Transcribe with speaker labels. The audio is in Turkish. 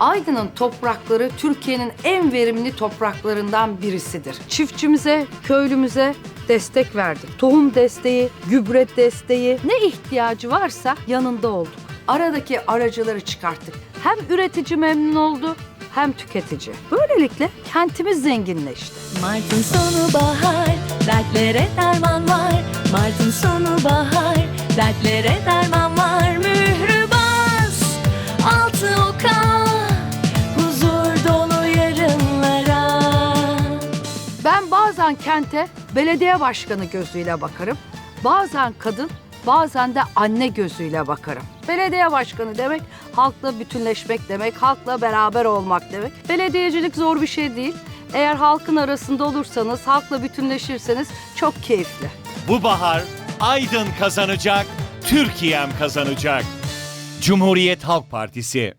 Speaker 1: Aydın'ın toprakları Türkiye'nin en verimli topraklarından birisidir. Çiftçimize, köylümüze destek verdik. Tohum desteği, gübre desteği, ne ihtiyacı varsa yanında olduk. Aradaki aracıları çıkarttık. Hem üretici memnun oldu hem tüketici. Böylelikle kentimiz zenginleşti.
Speaker 2: Mart'ın sonu bahar, dertlere derman var. Mart'ın sonu bahar, dertlere derman
Speaker 1: bazen kente belediye başkanı gözüyle bakarım. Bazen kadın, bazen de anne gözüyle bakarım. Belediye başkanı demek halkla bütünleşmek demek, halkla beraber olmak demek. Belediyecilik zor bir şey değil. Eğer halkın arasında olursanız, halkla bütünleşirseniz çok keyifli.
Speaker 3: Bu bahar Aydın kazanacak, Türkiye'm kazanacak. Cumhuriyet Halk Partisi